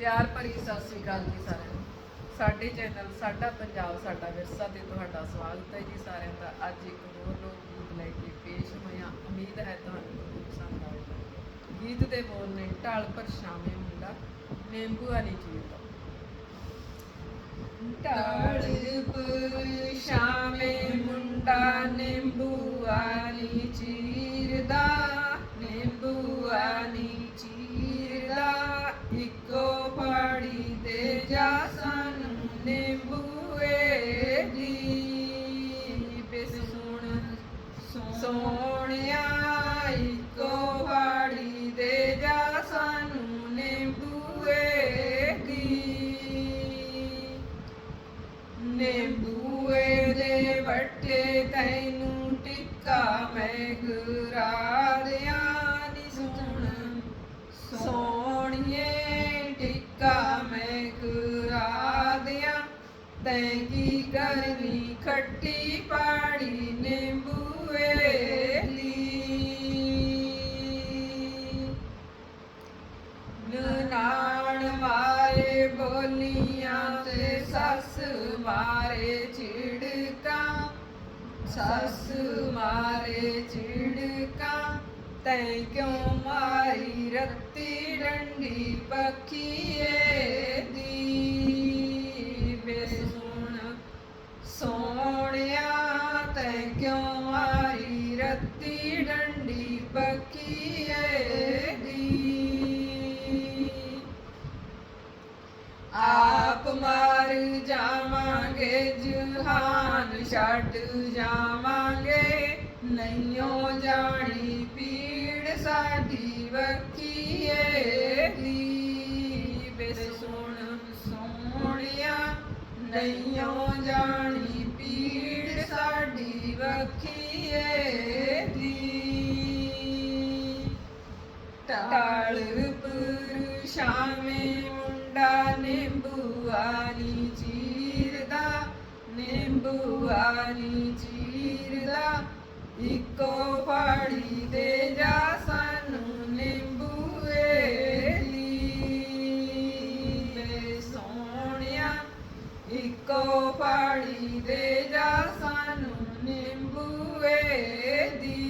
ਪਿਆਰ ਭਰੀ ਸਤਿ ਸ੍ਰੀ ਅਕਾਲ ਜੀ ਸਾਰਿਆਂ ਨੂੰ। ਸਾਡੇ ਚੈਨਲ ਸਾਡਾ ਪੰਜਾਬ, ਸਾਡਾ ਵਿਰਸਾ ਤੇ ਤੁਹਾਡਾ ਸਵਾਗਤ ਹੈ ਜੀ ਸਾਰਿਆਂ ਦਾ। ਅੱਜ ਇੱਕ ਹੋਰ ਲੋਕ ਗੀਤ ਲੈ ਕੇ ਪੇਸ਼ ਹੋਇਆ ਉਮੀਦ ਹੈ ਤੁਹਾਨੂੰ ਪਸੰਦ ਆਵੇਗਾ ਗੀਤ ਦੇ ਬੋਲ ਨੇ, ਢਾਲ ਪਰ ਸ਼ਾਮੇ ਮੁੰਡਾ ਨਿੰਬੂ ਵਾਲੀ ਚੀਜ਼ ਢਾਲ ਪਰ ਵੱਟੇ ਤੈਨੂੰ ਟਿੱਕਾ ਮੈਂ ਗੁਰਾ ਦਿਆਂ ਨੀ ਸੁਣ ਸੋਹਣੀਏ ਟਿੱਕਾ ਮੈਂ ਗੁਰਾ ਦਿਆਂ ਤੈਂ ਕੀ ਕਰਨੀ? ਖੱਟੀ ਪਾੜੀ ਨਿੰਬੂਏ ਲਈ ਨਾਣ ਮਾਰੇ ਬੋਲੀਆਂ ਤੇ ਸੱਸ ਮਾਰੇ ਛਿੜਕਾਂ ਸੱਸ ਮਾਰੇ ਛਿੜਕਾਂ ਤੈਂ ਕਿਉਂ ਮਾਰੀ ਰੱਤੀ ਡੰਡੀ ਪੱਖੀਏ ਦੀ? ਵੇ ਸੁਣ, ਸੋਹਣਿਆ, ਤੈਂ ਕਿਉਂ ਮਾਰੀ ਰੱਤੀ ਡੰਡੀ ਪੱਖੀਏ ਦੀ? ਆਪ ਮਾਰ ਜਾ ਜਾਵਾਂਗੇ ਜਹਾਨ ਛੱਡ ਜਾਵਾਂਗੇ। ਨਹੀਂਓ ਜਾਣੀ ਪੀੜ ਸਾਡੀ ਵਕੀਏ ਦੀ ਵੇ ਸੁਣ ਸੋਹਣਿਆ ਨਹੀਂਓ ਜਾਣੀ ਪੀੜ ਸਾਡੀ ਵਕੀਏ ਦੀ ਟਾਲ ਪਰ ਮੁੰਡਾ ਨਿੰਬੂਆ ਨਿੰਬੂ ਵਾਲੀ ਚੀਰਦਾ ਇੱਕੋ ਫਾੜੀ ਦੇ ਜਾ ਸਾਨੂੰ ਨਿੰਬੂਏ ਲਈ ਵੇ ਸੋਹਣਿਆ, ਇੱਕੋ ਫਾੜੀ ਦੇ ਜਾ ਸਾਨੂੰ ਨਿੰਬੂਏ ਦੀ।